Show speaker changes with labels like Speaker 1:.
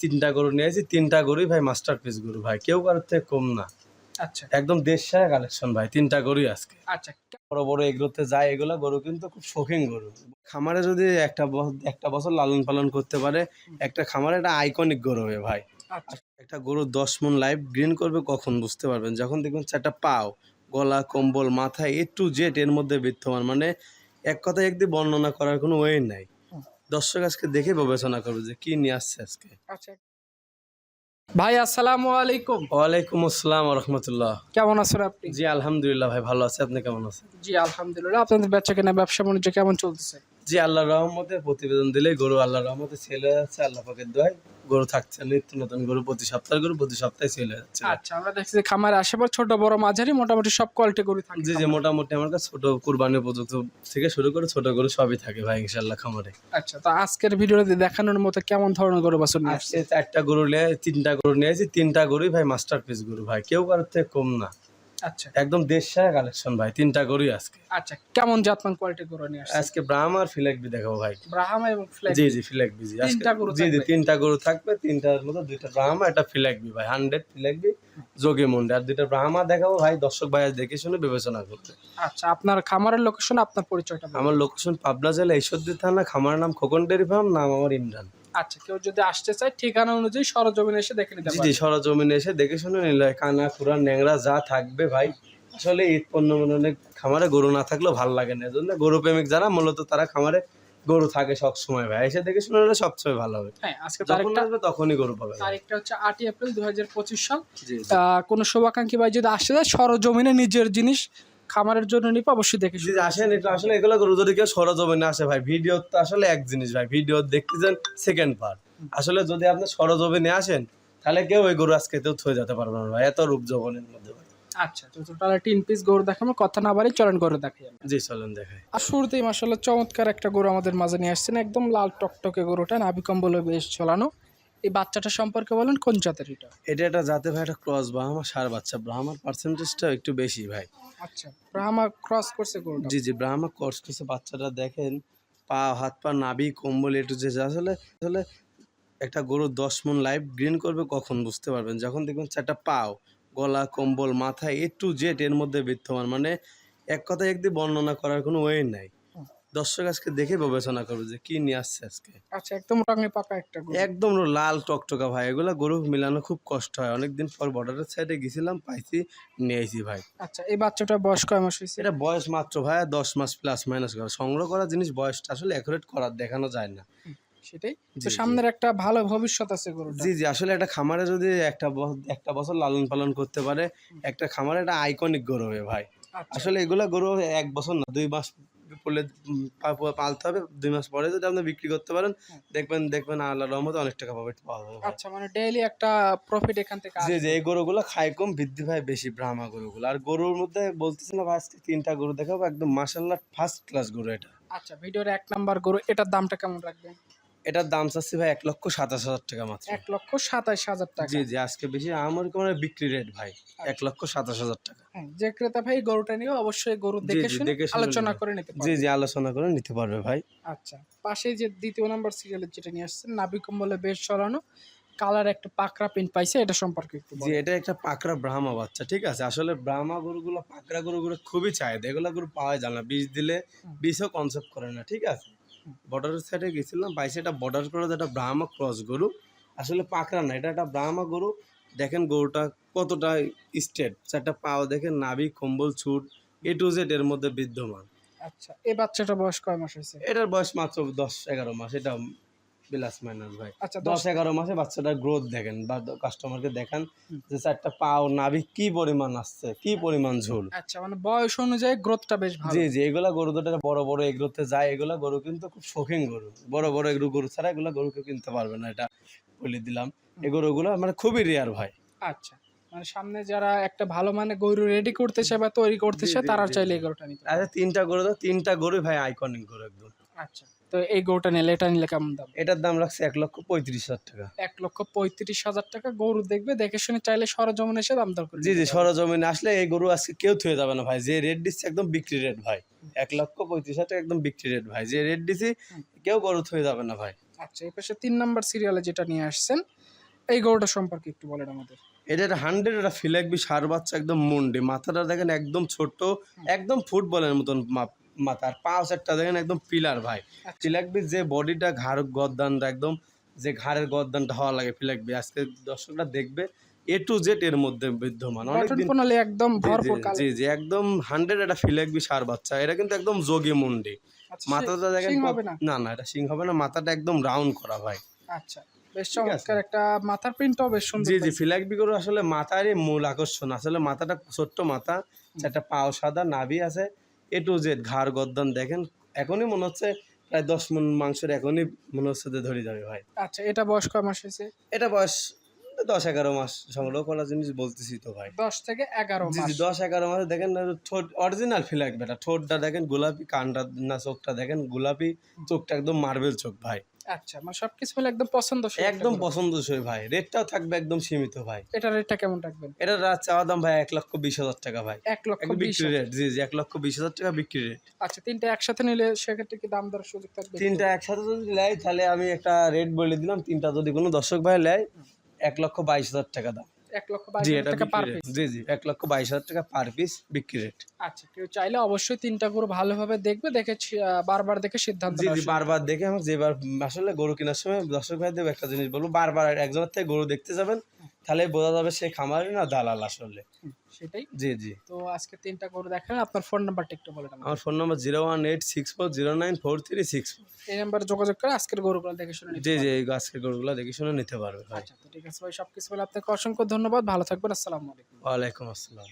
Speaker 1: তিনটা গরু নিয়েছি তিনটা গরুই ভাই মাস্টার পিস গরু ভাই। কেউ কারোর থেকে কম না।
Speaker 2: আচ্ছা।
Speaker 1: একদম দেশ সারা কালেকশন ভাই তিনটা গরুই আজকে।
Speaker 2: আচ্ছা।
Speaker 1: বড় বড় এগুলোতে যায় এগুলা গরু কিন্তু খুব শৌখিন গরু। খামারে যদি একটা একটা বছর লালন পালন করতে পারে একটা খামারে একটা আইকনিক গরু হবে ভাই।
Speaker 2: আচ্ছা।
Speaker 1: একটা গরু দশ মন লাইভ গ্রিন করবে কখন বুঝতে পারবেন? যখন দেখবেন চারটা পাও গলা কম্বল মাথায় এ টু জেড এর মধ্যে বিদ্যমান। মানে এক কথায় একদিন বর্ণনা করার কোনো ওয়ে নাই। দর্শক আজকে দেখে বিবেচনা করবে যে কি নিয়ে আসছে আজকে।
Speaker 2: আচ্ছা। ভাই আসসালামু আলাইকুম।
Speaker 1: ওয়ালাইকুম আসসালাম রহমতুল্লাহ।
Speaker 2: কেমন আছেন আপনি?
Speaker 1: জি আলহামদুলিল্লাহ ভাই ভালো আছে। আপনি কেমন আছেন?
Speaker 2: জি আলহামদুলিল্লাহ। আপনাদের বেচা কেনা ব্যবসা বাণিজ্য কেমন চলতেছে?
Speaker 1: জি আল্লাহর রহমতে প্রতিবেদন দিলে গরু আল্লাহর রহমতে ছেলে যাচ্ছে আল্লাহ পাকের দোয়ায় গরু থাকছে নিত্য নতুন গরু প্রতি সপ্তাহে গরু প্রতি সপ্তাহে ছেলে যাচ্ছে।
Speaker 2: আচ্ছা আমরা দেখছি যে খামারে আশেপাশে ছোট বড় মাঝারি মোটামুটি সব কোয়ালিটি গরু থাকে
Speaker 1: জি জি মোটামুটি আমার কাছে ছোট কুরবানি উপযুক্ত থেকে শুরু করে ছোট গরু সবই থাকে ভাই ইনশাল্লাহ খামারে।
Speaker 2: আচ্ছা তো আজকের ভিডিওতে দেখানোর মতো কেমন ধরনের গরু বাছুর নিয়ে আসছে
Speaker 1: আজকে চারটা গরু নিয়ে তিনটা গরু নিয়েছি তিনটা গরুই ভাই মাস্টার পিস গরু ভাই কেউ কারোর থেকে কম না।
Speaker 2: আচ্ছা।
Speaker 1: একদম দেশ সারা কালেকশন ভাই তিনটা গরুই আজকে।
Speaker 2: আচ্ছা কেমন জাতমান কোয়ালিটি গরু নিয়ে আসছে
Speaker 1: আজকে ব্রাহ্ম আর ফিলেকবি দেখাবো ভাই।
Speaker 2: ব্রাহ্মা এবং ফ্ল্যাগ
Speaker 1: জি জি ফিলেকবি জি।
Speaker 2: তিনটা গরু
Speaker 1: জি জি তিনটা গরু থাকবে তিনটার মধ্যে দুইটা ব্রাহ্মা একটা ফিলেকবি ভাই হান্ড্রেড ফিলেকবি যোগী মন্ডি। আর দুইটা ব্রাহ্মা দেখাবো ভাই দর্শক ভাই দেখে শুনে বিবেচনা করতে।
Speaker 2: আচ্ছা আপনার খামারের লোকেশন আপনার পরিচয়টা
Speaker 1: আমার লোকেশন পাবনা জেলা ঈশ্বরদী থানা খামার নাম খোকন ডেরি ফার্ম নাম আমার ইমরান।
Speaker 2: আচ্ছা কেউ যদি আসতে চায় ঠিকানা অনুযায়ী সরজমিনে এসে দেখে নিতে
Speaker 1: জি জি সরজমিনে এসে দেখে শুনে নিলে কানা খুরা ন্যাংরা যা থাকবে ভাই। আসলে ঈদ পণ্য মানে খামারে গরু না থাকলেও ভালো লাগে না এজন্য গরু প্রেমিক যারা মূলত তারা খামারে গরু থাকে সব সময় ভাই। এসে দেখে শুনে নিলে সবসময় ভালো হবে।
Speaker 2: হ্যাঁ আজকে
Speaker 1: যখন আসবে তখনই গরু পাবে
Speaker 2: তারিখটা হচ্ছে আটই এপ্রিল দুই হাজার পঁচিশ সাল। কোনো শুভাকাঙ্ক্ষী ভাই যদি আসতে যায় সরজমিনে নিজের জিনিস খামারের জন্য নিবে অবশ্যই দেখে
Speaker 1: জি, আসেন এটা আসলে এগুলো গরু যদি কেউ সরজমিনে আসে ভাই। ভিডিও তো আসলে এক জিনিস ভাই ভিডিও দেখতে যান সেকেন্ড পার্ট আসলে যদি আপনি সরজমিনে আসেন তাহলে কেউ ওই গরু আজকে কেউ থয়ে যেতে পারবে না ভাই এত রূপ যৌবনের মধ্যে ভাই।
Speaker 2: আচ্ছা তো তিন পিস গরু দেখাবো কথা না বাড়ি চলন করে দেখাই আমরা।
Speaker 1: জি চলেন দেখাই।
Speaker 2: আর শুরুতেই মাসাল্লাহ চমৎকার একটা গরু আমাদের মাঝে নিয়ে আসছেন একদম লাল টকটকে গরুটা নাভি কম্বলে বেশ এই বাচ্চাটা সম্পর্কে বলেন কোন জাতের এটা?
Speaker 1: এটা একটা জাতে ভাই একটা ক্রস ব্রাহ্মা সার বাচ্চা ব্রাহ্মার পার্সেন্টেজটা একটু বেশি ভাই।
Speaker 2: আচ্ছা ব্রাহ্মা ক্রস করছে গরুটা
Speaker 1: জি জি ব্রাহ্মা ক্রস করছে, বাচ্চাটা দেখেন, পা, হাত, পা, নাভি, কম্বল একটু যে আসলে আসলে একটা গরু দশ মন লাইফ গ্রিন করবে কখন বুঝতে পারবেন যখন দেখবেন চারটা পাও, গলা, কম্বল মাথায় এ টু জেড এর মধ্যে বিদ্যমান মানে এক কথায় একদিন বর্ণনা করার কোনো ওয়ে নাই। দর্শক আজকে দেখে বিবেচনা করবে যে কি নিয়ে আসছে আজকে।
Speaker 2: আচ্ছা একদম রঙে পাকা একটা গরু।
Speaker 1: একদম লাল টকটকা ভাই। এগুলা গরু মিলানো খুব কষ্ট হয়। অনেকদিন পর বর্ডারের সাইডে গেছিলাম পাইছি নিয়ে আইছি ভাই।
Speaker 2: আচ্ছা এই বাচ্চাটার বয়স কয় মাস হয়েছে
Speaker 1: এটা বয়স মাত্র ভাই দশ মাস প্লাস মাইনাস করা। সংগ্রহ করা জিনিস বয়সটা আসলে অ্যাকুরেট করার দেখানো যায় না।
Speaker 2: সেটাই। তো সামনের একটা ভালো ভবিষ্যৎ আছে গরুটা
Speaker 1: জি জি আসলে একটা খামারে যদি একটা একটা বছর লালন পালন করতে পারে একটা খামারে একটা আইকনিক গরু হবে ভাই।
Speaker 2: আচ্ছা।
Speaker 1: আসলে এগুলা গরু এক বছর না দুই মাস পড়লে পালতে হবে। দুই মাস পরে যদি আপনি বিক্রি করতে পারেন দেখবেন দেখবেন আল্লাহ রহমতে অনেক টাকা পাবে পাওয়া যাবে।
Speaker 2: আচ্ছা মানে ডেইলি একটা প্রফিট এখান থেকে
Speaker 1: জি। জি এই গরুগুলো খায় কম বৃদ্ধি পায় বেশি ব্রাহ্মা গরুগুলো। আর গরুর মধ্যে বলতেছি না আজকে তিনটা গরু দেখাবো একদম মাসাল্লাহ ফার্স্ট ক্লাস গরু এটা।
Speaker 2: আচ্ছা ভিডিওর এক নাম্বার গরু এটার দামটা কেমন রাখবেন?
Speaker 1: এটার দাম চাচ্ছি ভাই এক লক্ষ সাতাশ হাজার টাকা মাত্র।
Speaker 2: এক লক্ষ সাতাইশ হাজার টাকা।
Speaker 1: জি জি আজকে বেশি আমার মানে বিক্রি রেট ভাই এক লক্ষ সাতাশ হাজার টাকা।
Speaker 2: হ্যাঁ, যে ক্রেতা ভাই গরুটা নিয়ে অবশ্যই গরু দেখে শুনে আলোচনা করে নিতে
Speaker 1: জি
Speaker 2: পারবে।
Speaker 1: জি আলোচনা করে নিতে পারবে ভাই।
Speaker 2: আচ্ছা পাশে যে দ্বিতীয় নাম্বার সিরিয়ালের যেটা নিয়ে আসছেন নাবি কম্বলে বেশ চড়ানো কালার একটা পাকড়া পিন পাইছে এটা সম্পর্কে একটু
Speaker 1: জি এটা একটা পাকড়া ব্রাহ্মা বাচ্চা ঠিক আছে? আসলে ব্রাহ্মা গরুগুলো পাকড়া গরুগুলো খুবই চাহিদা এগুলো গরু পাওয়া যায় না বীজ দিলে। বীজও কনসেপ্ট করে না ঠিক আছে। বর্ডারের সাইডে গেছিলাম বাই এটা বর্ডার করে একটা ব্রাহ্মা ক্রস গরু। আসলে পাকড়া না এটা একটা ব্রাহ্মা গরু। দেখেন গরুটা কতটা স্টেট চারটা পাও দেখেন নাভি কম্বল ছুট এ টু জেড এর মধ্যে বিদ্যমান।
Speaker 2: আচ্ছা এই বাচ্চাটা বয়স কয় মাস হয়েছে?
Speaker 1: এটার বয়স মাত্র দশ এগারো মাস এটা বিলাস মাইনাস ভাই।
Speaker 2: আচ্ছা
Speaker 1: দশ এগারো মাসে বাচ্চাটার গ্রোথ দেখেন বা কাস্টমারকে দেখান যে চারটা পাও নাভি কি পরিমাণ আসছে? কি পরিমাণ ঝোল?
Speaker 2: আচ্ছা মানে বয়স অনুযায়ী গ্রোথটা বেশ ভালো।
Speaker 1: জি জি এগুলা গরু দুটো বড় বড় এগুলোতে যায় এগুলা গরু কিন্তু খুব শৌখিন গরু। বড় বড় এগুলো গরু ছাড়া এগুলা গরু কেউ কিনতে পারবে না এটা বলে দিলাম। এই গরুগুলো মানে খুবই রেয়ার ভাই।
Speaker 2: আচ্ছা মানে সামনে যারা একটা ভালো মানে গরু রেডি করতেছে বা তৈরি করতেছে তারা চাইলে। এই গরুটা নিতে
Speaker 1: আচ্ছা তিনটা গরু তিনটা গরু ভাই আইকনিক গরু একদম।
Speaker 2: আচ্ছা। তো এই গরুটা নিলে এটা নিলে কেমন দাম?
Speaker 1: এটার দাম রাখছে এক লক্ষ পঁয়ত্রিশ হাজার টাকা।
Speaker 2: এক লক্ষ পঁয়ত্রিশ হাজার টাকা গরু দেখবে দেখে শুনে চাইলে সরজমিন এসে দাম দর করে
Speaker 1: জি জি সরজমিনে আসলে এই গরু আজকে কেউ থুয়ে যাবে না ভাই। যে রেট দিচ্ছে একদম বিক্রি রেট ভাই। এক লক্ষ পঁয়ত্রিশ হাজার টাকা একদম বিক্রি রেট ভাই। যে রেট দিছি কেউ গরু থুয়ে যাবে না ভাই।
Speaker 2: আচ্ছা এই পাশে তিন নাম্বার সিরিয়ালে যেটা নিয়ে আসছেন এই গরুটা সম্পর্কে একটু বলেন আমাদের।
Speaker 1: এটা একটা হান্ড্রেড একটা ফিলাকবি সার বাচ্চা একদম মুন্ডি। মাথাটা দেখেন একদম ছোট একদম ফুটবলের মতন মাপ- মাথা। আর পা সেটটা দেখেন একদম পিলার ভাই।
Speaker 2: আচ্ছা।
Speaker 1: ফিলাকবি যে বডিটা ঘাড় গদ্দানটা একদম যে ঘাড়ের গদ্দানটা হওয়া লাগে ফিলাকবি আজকে দর্শকরা দেখবে এ টু জেড এর মধ্যে বিদ্যমান।
Speaker 2: একদম
Speaker 1: জি, জি, একদম হান্ড্রেড একটা ফিলাকবি সার বাচ্চা। এটা কিন্তু একদম যোগী মুন্ডি।
Speaker 2: আচ্ছা,
Speaker 1: মাথাটা দেখেন
Speaker 2: না?
Speaker 1: না এটা সিং হবে না। মাথাটা একদম রাউন্ড করা ভাই।
Speaker 2: আচ্ছা বেশ চমৎকার। একটা মাথার প্রিন্টটাও বেশ সুন্দর
Speaker 1: জি জি
Speaker 2: পাইছি।
Speaker 1: ফিলাকবি গরু আসলে মাথারই মূল আকর্ষণ। আসলে মাথাটা ছোট্ট মাথা একটা পাও সাদা নাভি আছে। এ টু জেড ঘাড় গদ্দান দেখেন এখনই মনে হচ্ছে প্রায় দশ মন মাংসের এখনই মনে হচ্ছে যে ধরে যাবে ভাই।
Speaker 2: আচ্ছা এটা বয়স কয় মাস হয়েছে?
Speaker 1: এটা বয়স দশ এগারো মাস সংগ্রহ করা জিনিস বলতেছি তো ভাই।
Speaker 2: দশ থেকে এগারো
Speaker 1: জি
Speaker 2: মাস।
Speaker 1: জি দশ এগারো মাসে দেখেন না, ঠোঁট অরিজিনাল ফিলাক বেটা ঠোঁটটা দেখেন গোলাপি কানটা না চোখটা দেখেন গোলাপি চোখটা একদম মার্বেল চোখ ভাই।
Speaker 2: আচ্ছা মানে সবকিছু মিলে একদম পছন্দসই
Speaker 1: একদম পছন্দসই ভাই রেটটাও থাকবে একদম সীমিত ভাই।
Speaker 2: এটা রেটটা কেমন রাখবেন?
Speaker 1: এটা চাওয়া দাম ভাই এক লক্ষ বিশ হাজার টাকা ভাই।
Speaker 2: এক লক্ষ
Speaker 1: বিক্রি রেট জি জি এক লক্ষ বিশ হাজার টাকা বিক্রি রেট
Speaker 2: আচ্ছা তিনটা একসাথে নিলে সেক্ষেত্রে কি দাম দর সুযোগ থাকবে?
Speaker 1: তিনটা একসাথে যদি নেয় তাহলে আমি একটা রেট বলে দিলাম তিনটা যদি কোনো দর্শক ভাই নেয় এক লক্ষ বাইশ হাজার টাকা দাম।
Speaker 2: এক লক্ষ বাইশ হাজার টাকা পার পিস
Speaker 1: জি জি এক লক্ষ বাইশ হাজার টাকা পার পিস বিক্রি রেট
Speaker 2: আচ্ছা কেউ চাইলে অবশ্যই তিনটা গরু ভালোভাবে দেখবে দেখে বারবার দেখে সিদ্ধান্ত
Speaker 1: জি বারবার দেখে আমার যেবার আসলে গরু কেনার সময় দর্শক ভাইদের একটা জিনিস বলব বারবার একজনের থেকে গরু দেখতে যাবেন তাহলে বোঝা যাবে সে খামারি না দালাল আসলে।
Speaker 2: সেটাই।
Speaker 1: জি জি।
Speaker 2: তো আজকে তিনটা গরু দেখালেন আপনার ফোন নাম্বারটা একটু বলে
Speaker 1: আমার phone number zero one eight six four zero nine four three six
Speaker 2: এই নাম্বারে যোগাযোগ করে আজকের গরুগুলো দেখে শুনে
Speaker 1: জি জি এই আজকের গরুগুলো দেখে শুনে নিতে পারবে
Speaker 2: আচ্ছা তো ঠিক আছে ভাই সব কিছু বলে আপনাকে অসংখ্য ধন্যবাদ ভালো থাকবেন আসসালামু আলাইকুম।
Speaker 1: ওয়ালাইকুম আসসালাম।